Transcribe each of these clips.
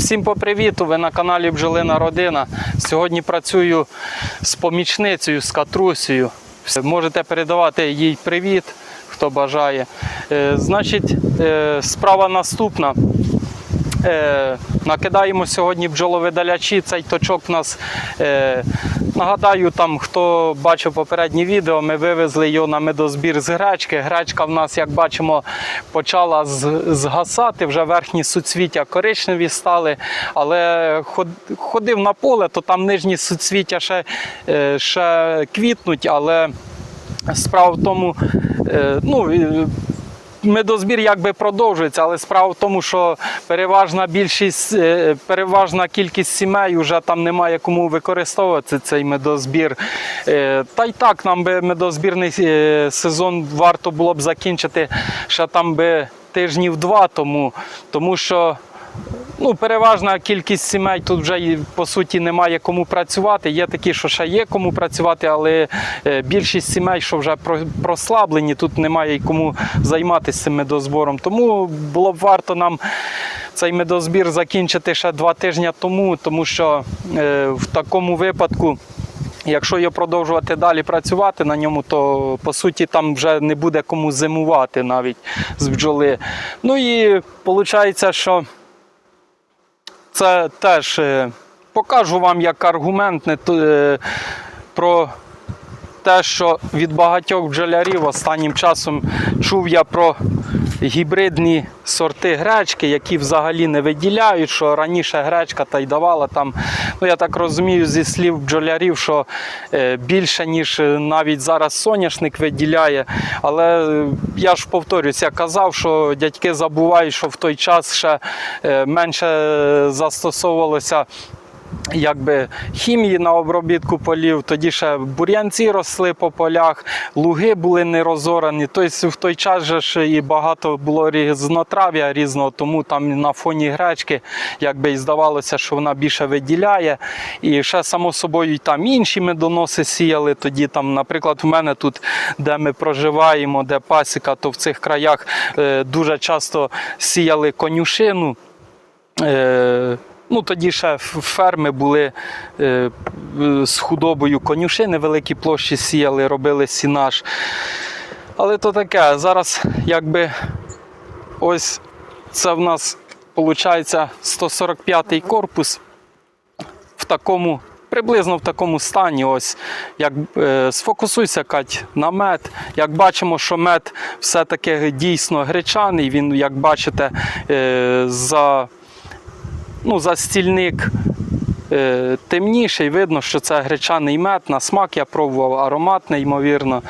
Всім по привіту! Ви на каналі Бджолина Родина. Сьогодні працюю з помічницею, з Катрусею. Можете передавати їй привіт, хто бажає. Е, Значить, е, справа наступна. Е, накидаємо сьогодні бджоловидалячі. Цей точок в нас, е, нагадаю, там, хто бачив попереднє відео, ми вивезли його на медозбір з гречки. Гречка в нас, як бачимо, почала згасати, вже верхні суцвіття коричневі стали. Але ходив на поле, то там нижні суцвіття ще, е, ще квітнуть, але справа в тому, е, ну, Медозбір якби продовжується, але справа в тому, що переважна більшість, е, переважна кількість сімей вже там немає кому використовувати цей медозбір. Е, Та й так нам би медозбірний е, сезон варто було б закінчити ще там би тижнів два тому, тому що. Ну, переважна кількість сімей тут вже по суті немає кому працювати. Є такі, що ще є кому працювати, але е, більшість сімей, що вже прослаблені, тут немає кому займатися цим медозбором. Тому було б варто нам цей медозбір закінчити ще два тижні тому, тому що е, в такому випадку. Якщо його продовжувати далі працювати на ньому, то по суті там вже не буде кому зимувати навіть з бджоли. Ну і виходить, що це теж е, покажу вам як аргумент не е, про те, що від багатьох бджолярів останнім часом чув я про гібридні сорти гречки, які взагалі не виділяють, що раніше гречка та й давала там, ну я так розумію, зі слів бджолярів, що е, більше, ніж е, навіть зараз соняшник виділяє. Але е, я ж повторюсь, я казав, що дядьки забувають, що в той час ще менше застосовувалося якби хімії на обробітку полів, тоді ще бур'янці росли по полях, луги були не розорані. Тобто в той час же ж і багато було різнотрав'я різного, тому там на фоні гречки якби і здавалося, що вона більше виділяє. І ще само собою там інші медоноси сіяли. Тоді там, наприклад, в мене тут, де ми проживаємо, де пасіка, то в цих краях е, дуже часто сіяли конюшину. Ну, тоді ще ферми були е, з худобою конюшини, великі площі сіяли, робили сінаж. Але то таке, зараз якби ось це в нас виходить 145-й корпус в такому, приблизно в такому стані. Ось як е, сфокусуйся, Кать, на мед. Як бачимо, що мед все-таки дійсно гречаний. Він, як бачите, е, за ну, за стільник е, темніший, видно, що це гречаний мед. На смак я пробував ароматний, ймовірно,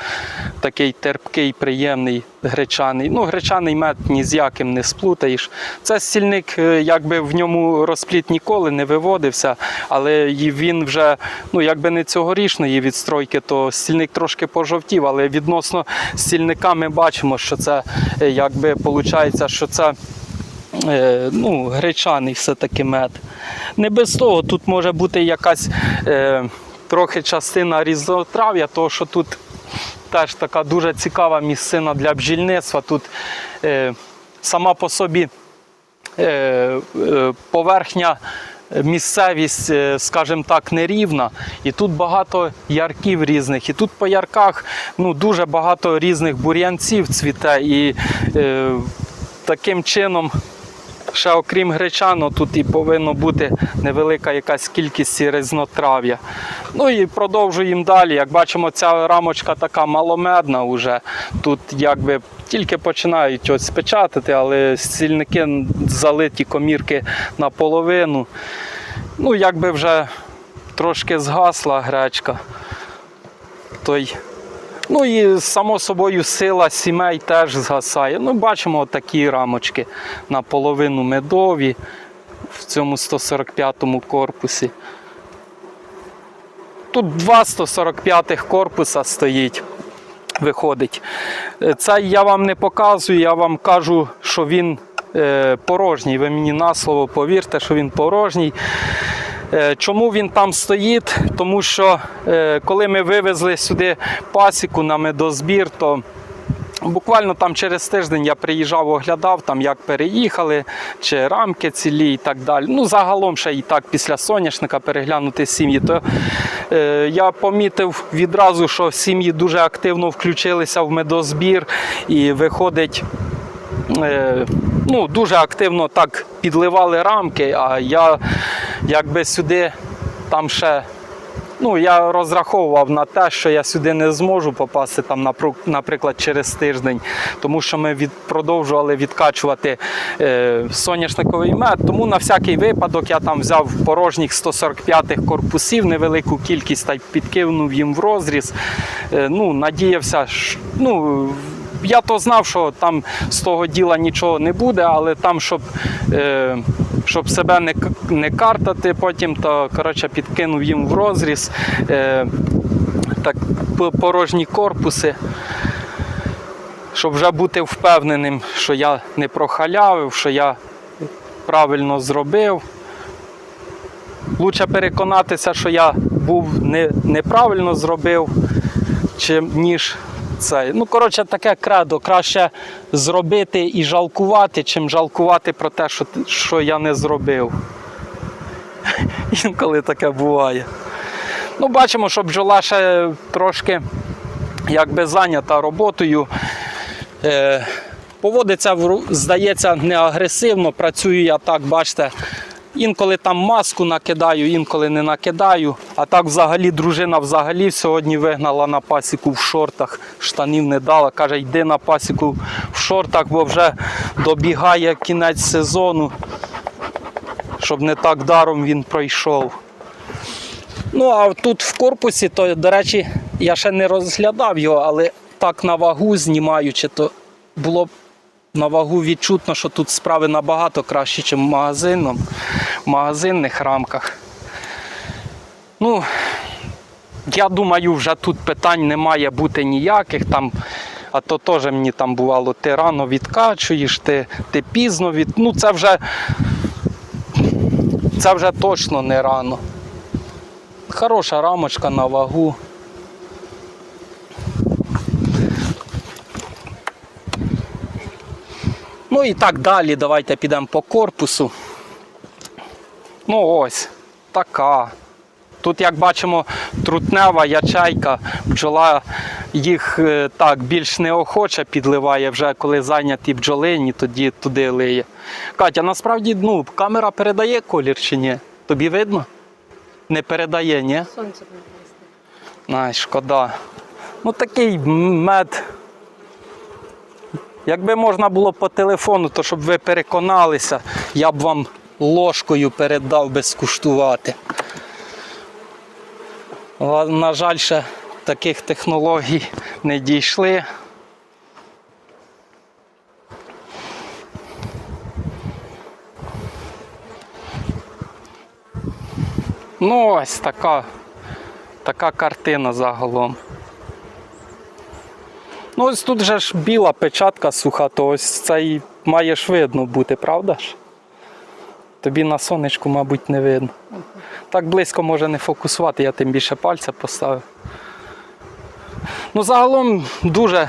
такий терпкий, приємний гречаний. Ну, гречаний мед ні з яким не сплутаєш. Це стільник, е, якби в ньому розпліт ніколи не виводився, але він вже, ну, якби не цьогорічної відстройки, то стільник трошки пожовтів, але відносно стільника ми бачимо, що це е, якби виходить, що це ну, гречаний все-таки мед. Не без того, тут може бути якась е, трохи частина різнотрав'я, тому що тут теж така дуже цікава місцина для бджільництва. Тут е, сама по собі е, е, поверхня. Місцевість, е, скажімо так, нерівна, і тут багато ярків різних. І тут по ярках ну, дуже багато різних бур'янців цвіте. І е, таким чином ще окрім гречану, тут і повинно бути невелика якась кількість різнотрав'я. Ну і продовжуємо далі. Як бачимо, ця рамочка така маломедна вже. Тут якби тільки починають ось печатати, але стільники залиті комірки наполовину. Ну, якби вже трошки згасла гречка. Той Ну і само собою сила сімей теж згасає. Ну, бачимо такі рамочки наполовину медові в цьому 145-му корпусі. Тут два 145-х корпуса стоїть, виходить. Е, Це я вам не показую, я вам кажу, що він е, порожній. Ви мені на слово повірте, що він порожній. Е, Чому він там стоїть? Тому що е, коли ми вивезли сюди пасіку на медозбір, то Буквально там через тиждень я приїжджав, оглядав, там як переїхали, чи рамки цілі і так далі. Ну, загалом ще і так після соняшника переглянути сім'ї. То е, я помітив відразу, що сім'ї дуже активно включилися в медозбір і виходить. Ну, дуже активно так підливали рамки, а я якби сюди там ще Ну, я розраховував на те, що я сюди не зможу попасти, там, наприклад, через тиждень, тому що ми від, продовжували відкачувати е, соняшниковий мед. Тому на всякий випадок я там взяв порожніх 145-х корпусів, невелику кількість та підкинув їм в розріз. Е, ну, надіявся, що, ну, я то знав, що там з того діла нічого не буде, але там, щоб, е, щоб себе не, не картати потім, то коротше, підкинув їм в розріз е, так, порожні корпуси, щоб вже бути впевненим, що я не прохалявив, що я правильно зробив. Лучше переконатися, що я був не, неправильно зробив, чим ніж це. Ну, коротше, таке кредо. Краще зробити і жалкувати, чим жалкувати про те, що, що я не зробив. Інколи таке буває. Ну, бачимо, що бджола ще трошки якби зайнята роботою. Е, поводиться, здається, не агресивно. Працюю я так, бачите. Інколи там маску накидаю, інколи не накидаю. А так взагалі дружина взагалі сьогодні вигнала на пасіку в шортах, штанів не дала. Каже, йди на пасіку в шортах, бо вже добігає кінець сезону, щоб не так даром він пройшов. Ну, а тут в корпусі, то, до речі, я ще не розглядав його, але так на вагу знімаючи, то було б на вагу відчутно, що тут справи набагато краще, ніж в магазинном, в магазинних рамках. Ну, я думаю, вже тут питань не має бути ніяких. Там, а то теж мені там бувало, ти рано відкачуєш, ти, ти пізно від. Ну, це вже, це вже точно не рано. Хороша рамочка на вагу. Ну і так далі. Давайте підемо по корпусу. Ну ось, така. Тут, як бачимо, трутнева ячейка, бджола їх е, так більш неохоче підливає, вже коли зайняті бджолині, тоді туди лиє. Катя, насправді ну, камера передає колір чи ні? Тобі видно? Не передає, ні? Сонце не. Ай, шкода. Ну такий мед. Якби можна було по телефону, то щоб ви переконалися, я б вам ложкою передав би скуштувати. На жаль, ще таких технологій не дійшли. Ну, ось така така картина загалом. Ну, ось тут же ж біла печатка суха, то ось це і має ж видно бути, правда ж? Тобі на сонечку, мабуть, не видно. Так близько може не фокусувати, я тим більше пальця поставив. Ну, загалом дуже,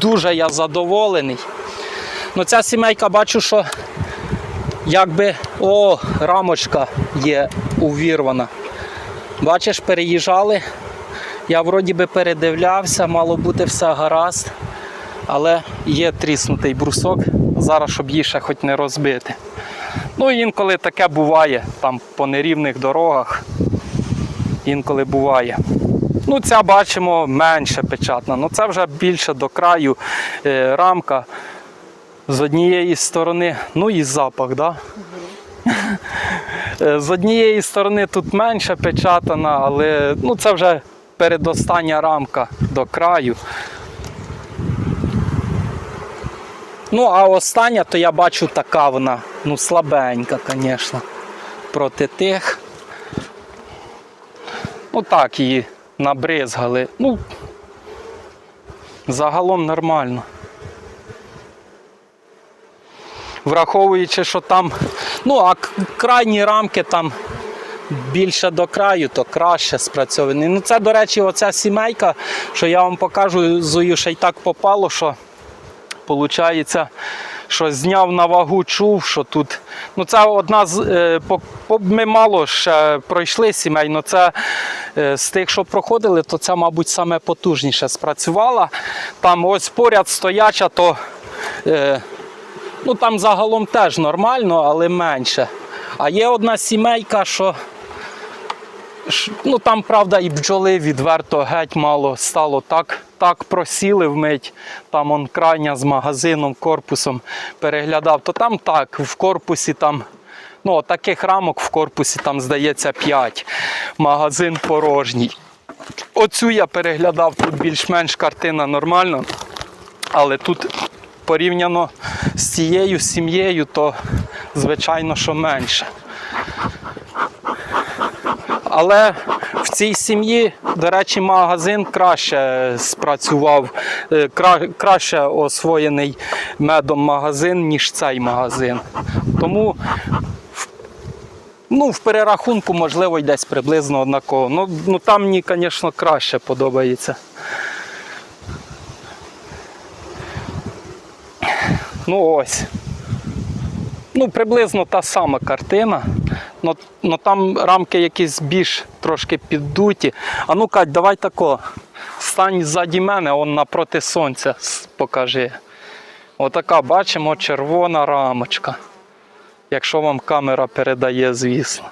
дуже я задоволений. Ну, ця сімейка бачу, що якби о, рамочка є увірвана. Бачиш, переїжджали. Я вроді би передивлявся, мало бути все гаразд. Але є тріснутий брусок, зараз, щоб її ще хоч не розбити. Ну, інколи таке буває, там по нерівних дорогах. Інколи буває. Ну, ця бачимо менше печатна. Ну це вже більше до краю е, рамка з однієї сторони, ну і запах? Да? Е, З однієї сторони тут менше печатана, але ну, це вже передостання рамка до краю. Ну, а остання, то я бачу така вона, ну, слабенька, звісно, проти тих. Ну так, її набризгали. Ну, загалом нормально. Враховуючи, що там, ну, а крайні рамки там більше до краю, то краще спрацьовані. Ну, це, до речі, оця сімейка, що я вам покажу, зою ще й так попало, що Получається, що зняв на вагу, чув, що тут. Ну, це одна з. е, Ми мало ще пройшли сімей, але це е, з тих, що проходили, то це, мабуть, саме потужніше спрацювала. Там ось поряд стояча, то е, ну, там загалом теж нормально, але менше. А є одна сімейка, що. Ну там, правда, і бджоли відверто геть мало стало. Так, так просіли вмить. Там он крайня з магазином, корпусом переглядав. То там так, в корпусі там. Ну, таких рамок в корпусі там, здається, 5. Магазин порожній. Оцю я переглядав, тут більш-менш картина нормальна. Але тут порівняно з цією сім'єю, то звичайно, що менше. Але в цій сім'ї, до речі, магазин краще спрацював, е, кра- краще освоєний медом магазин, ніж цей магазин. Тому ну, в перерахунку, можливо, й десь приблизно однаково. Ну, ну там мені, звісно, краще подобається. Ну ось. Ну, приблизно та сама картина. Ну там рамки якісь більш трошки піддуті. А ну Кать, давай тако. Стань ззаді мене, он напроти сонця покажи. Отака, бачимо, червона рамочка. Якщо вам камера передає, звісно.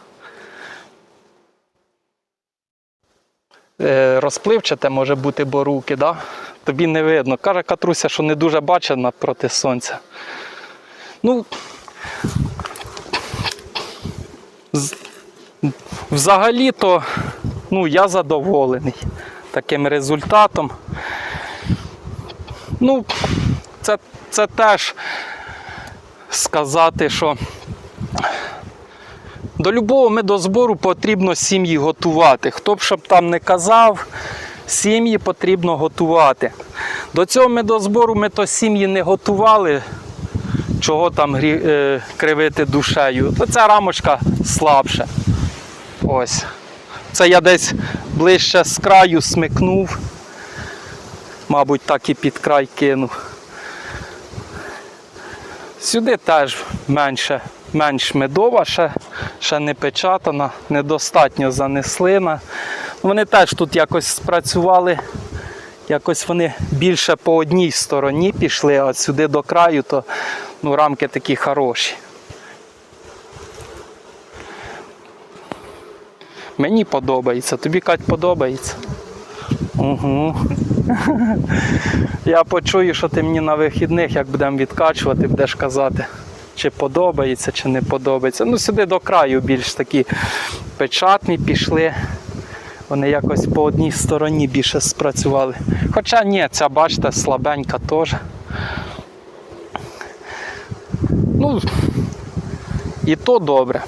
Е, розпливчате може бути боруки, да? тобі не видно. Каже Катруся, що не дуже бачить напроти сонця. Ну, взагалі-то ну, я задоволений таким результатом. Ну, це, це теж сказати, що до любого медозбору потрібно сім'ї готувати. Хто б щоб там не казав, сім'ї потрібно готувати. До цього медозбору ми то сім'ї не готували, чого там грі, е, кривити душею. То ця рамочка слабша. Ось. Це я десь ближче з краю смикнув. Мабуть, так і під край кинув. Сюди теж менше, менш медова, ще, ще не печатана, недостатньо занеслина. Вони теж тут якось спрацювали, якось вони більше по одній стороні пішли, а сюди до краю, то ну, рамки такі хороші. Мені подобається, тобі Кать подобається. Угу. Я почую, що ти мені на вихідних, як будемо відкачувати, будеш казати, чи подобається, чи не подобається. Ну, сюди до краю більш такі печатні пішли. Вони якось по одній стороні більше спрацювали. Хоча ні, ця, бачите, слабенька теж. Ну, і то добре.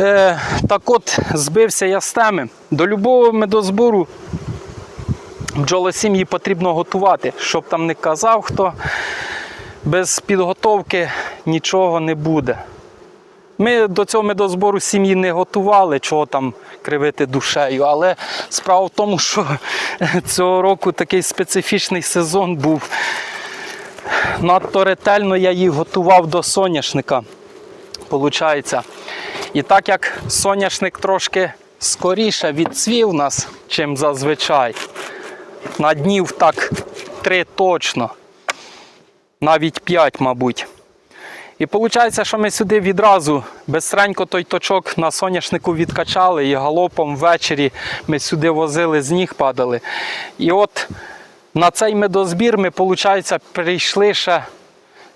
Е, так от, збився я з теми. До любого медозбору бджолосім'ї потрібно готувати. Щоб там не казав хто, без підготовки нічого не буде. Ми до цього медозбору сім'ї не готували, чого там кривити душею. Але справа в тому, що цього року такий специфічний сезон був. Надто ретельно я їх готував до соняшника. Получається. І так як соняшник трошки скоріше відцвів нас, чим зазвичай, на днів так три точно, навіть п'ять, мабуть. І виходить, що ми сюди відразу безстренько той точок на соняшнику відкачали і галопом ввечері ми сюди возили, з ніг падали. І от на цей медозбір ми, виходить, прийшли ще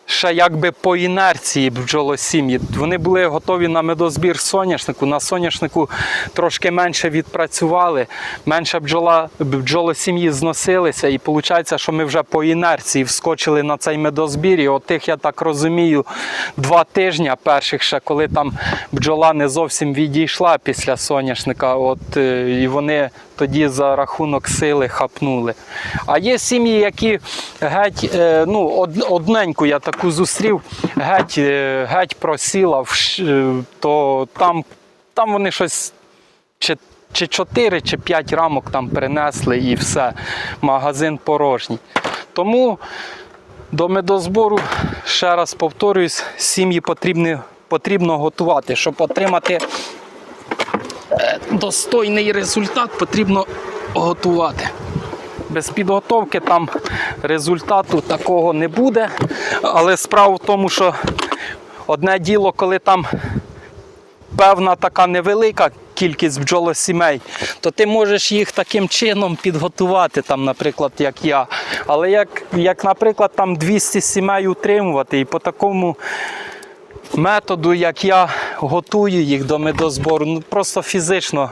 ще якби по інерції бджолосім'ї. Вони були готові на медозбір соняшнику. На соняшнику трошки менше відпрацювали, менше бджола, бджолосім'ї зносилися. І виходить, що ми вже по інерції вскочили на цей медозбір. І от тих, я так розумію, два тижні перших ще, коли там бджола не зовсім відійшла після соняшника. От, е, і вони тоді за рахунок сили хапнули. А є сім'ї, які геть, е, ну, од- одненьку я таку зустрів, геть, е, геть просіла, е, то там, там вони щось чи, чи 4, чи 5 рамок там принесли і все. Магазин порожній. Тому До медозбору, ще раз повторюсь, сім'ї потрібно, потрібно готувати. Щоб отримати е, достойний результат, потрібно готувати. Без підготовки там результату такого не буде. Але справа в тому, що одне діло, коли там певна така невелика кількість бджолосімей, то ти можеш їх таким чином підготувати, там, наприклад, як я. Але як, як наприклад, там 200 сімей утримувати і по такому методу, як я готую їх до медозбору, ну просто фізично.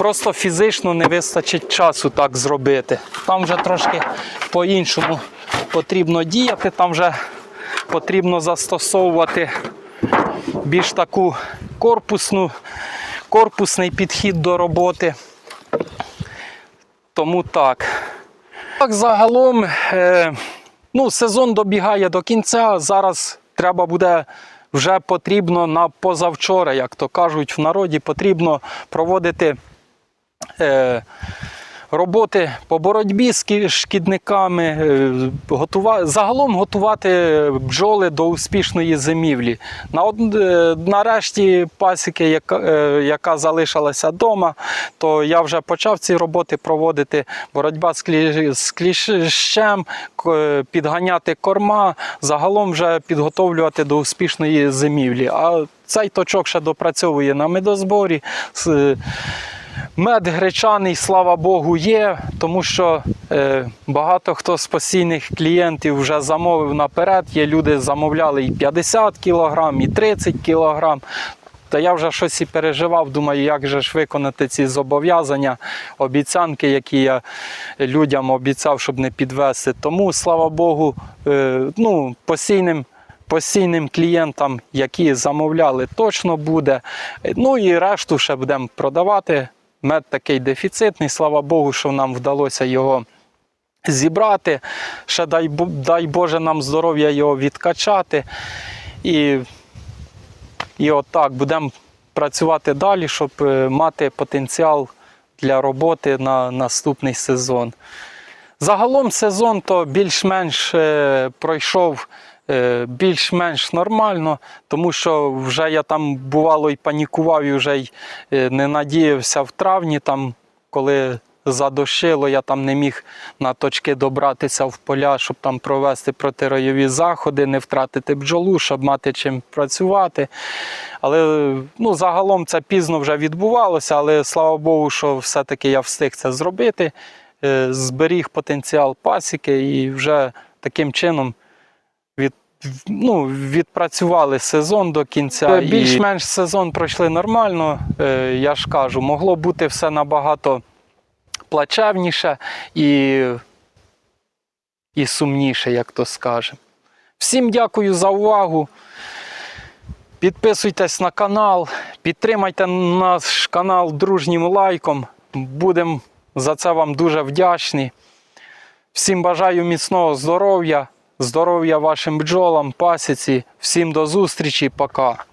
Просто фізично не вистачить часу так зробити. Там вже трошки по-іншому потрібно діяти, там вже потрібно застосовувати більш таку корпусну, корпусний підхід до роботи. Тому так. Так, загалом, е, ну, сезон добігає до кінця. Зараз треба буде вже потрібно на позавчора, як то кажуть в народі, потрібно проводити. Е, Роботи по боротьбі з шкідниками, е, загалом готувати бджоли до успішної зимівлі. Е, Нарешті пасіки, яка, залишилася вдома, то я вже почав ці роботи проводити. Боротьба з, клі... з кліщем, підганяти корма, загалом вже підготовлювати до успішної зимівлі. А цей точок ще допрацьовує на медозборі. Мед гречаний, слава Богу, є, тому що е, багато хто з постійних клієнтів вже замовив наперед. Є люди замовляли і 50 кг, і 30 кг. Та я вже щось і переживав, думаю, як же ж виконати ці зобов'язання, обіцянки, які я людям обіцяв, щоб не підвести. Тому, слава Богу, е, ну, постійним постійним клієнтам, які замовляли, точно буде. Ну і решту ще будемо продавати. Мед такий дефіцитний, слава Богу, що нам вдалося його зібрати. Ще дай, дай Боже нам здоров'я його відкачати. І, і отак будемо працювати далі, щоб е, мати потенціал для роботи на наступний сезон. Загалом сезон то більш-менш е, пройшов більш-менш нормально, тому що вже я там бувало і панікував, і вже й е, не надіявся в травні, там, коли задощило, я там не міг на точки добратися в поля, щоб там провести протиройові заходи, не втратити бджолу, щоб мати чим працювати. Але ну, загалом це пізно вже відбувалося, але слава Богу, що все-таки я встиг це зробити. Е, Зберіг потенціал пасіки і вже таким чином ну, відпрацювали сезон до кінця. Більш-менш сезон пройшли нормально. Е, Я ж кажу, могло бути все набагато плачевніше і, і сумніше, як то скажемо. Всім дякую за увагу. Підписуйтесь на канал, підтримайте наш канал дружнім лайком. Будемо за це вам дуже вдячні. Всім бажаю міцного здоров'я, здоров'я вашим бджолам, пасіці. Всім до зустрічі, пока.